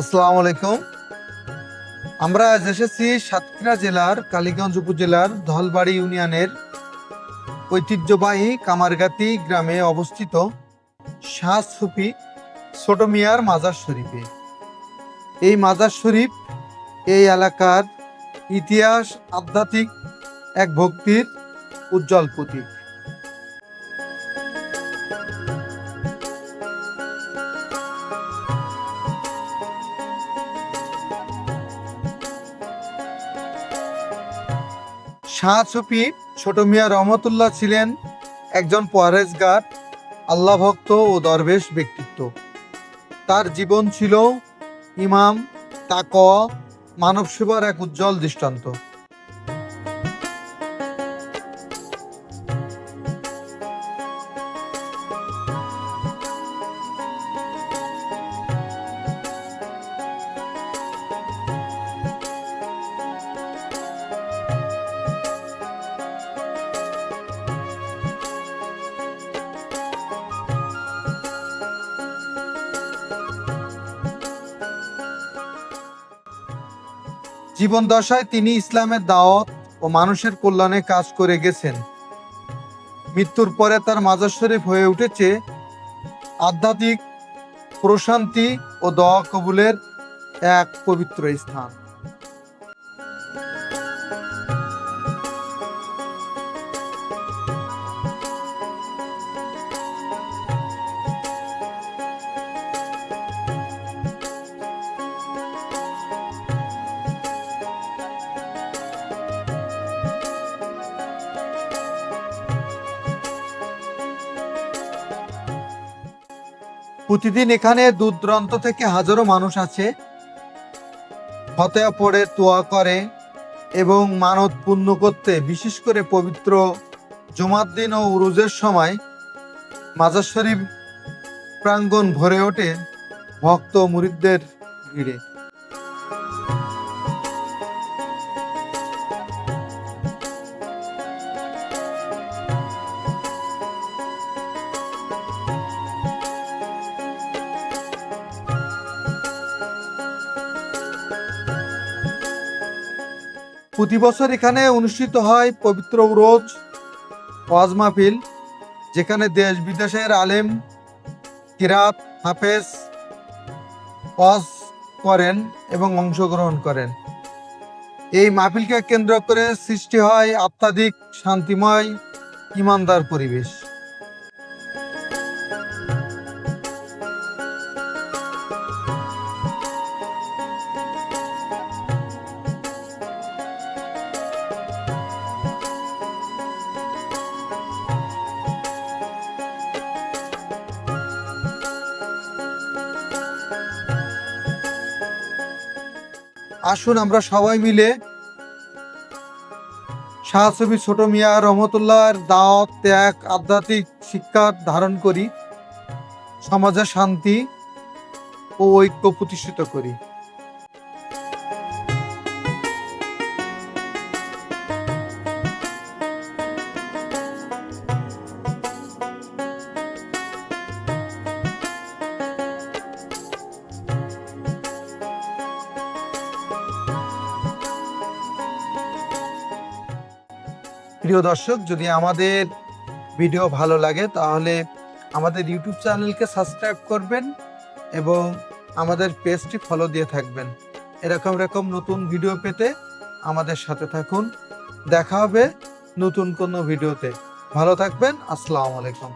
আসসালামু আলাইকুম। আমরা আজ এসেছি সাতক্ষীরা জেলার কালীগঞ্জ উপজেলার ধলবাড়ি ইউনিয়নের ঐতিহ্যবাহী কামারগাতি গ্রামে অবস্থিত শাহ সুফি ছোট মিয়ার মাজার শরীফে। এই মাজার শরীফ এই এলাকার ইতিহাস, আধ্যাত্মিক এক ভক্তির উজ্জ্বল প্রতীক। শাহ সুফি ছোট মিয়া রহমতুল্লাহ ছিলেন একজন পরেজগার আল্লাহ ভক্ত ও দরবেশ ব্যক্তিত্ব। তার জীবন ছিল ইমাম তাক মানব সেবার এক উজ্জ্বল দৃষ্টান্ত। জীবন দশায় তিনি ইসলামের দাওয়াত ও মানুষের কল্যাণে কাজ করে গেছেন। মৃত্যুর পরে তার মাজার শরীফ হয়ে উঠেছে আধ্যাত্মিক প্রশান্তি ও দোয়া কবুলের এক পবিত্র স্থান। প্রতিদিন এখানে দূর দূরান্ত থেকে হাজারো মানুষ আছে। ফতেয়া পড়ে তোয়া করে এবং মানত পূর্ণ করতে, বিশেষ করে পবিত্র জুমার দিন ও উরুজের সময় মাজার শরীফ প্রাঙ্গণ ভরে ওঠে ভক্ত মুরিদদের ভিড়ে। প্রতি বছর এখানে অনুষ্ঠিত হয় পবিত্র উরোজ ওয়াজ মাহফিল, যেখানে দেশ বিদেশের আলেম, কিরাত, হাফেজ ওয়াজ করেন এবং অংশগ্রহণ করেন। এই মাহফিলকে কেন্দ্র করে সৃষ্টি হয় আত্মাধিক শান্তিময়, ইমানদার পরিবেশ। আসুন আমরা সবাই মিলে। শাহসবি ছোট মিয়া রহমতুল্লাহর দাওয়াত, ত্যাগ, আধ্যাত্মিক শিক্ষা ধারণ করি, সমাজে শান্তি ও ঐক্য প্রতিষ্ঠিত করি। প্রিয় দর্শক, যদি আমাদের ভিডিও ভালো লাগে, তাহলে আমাদের ইউটিউব চ্যানেলকে সাবস্ক্রাইব করবেন এবং আমাদের পেজটি ফলো দিয়ে থাকবেন। এরকম রকম নতুন ভিডিও পেতে আমাদের সাথে থাকুন। দেখা হবে নতুন কোনো ভিডিওতে। ভালো থাকবেন। আসসালামু আলাইকুম।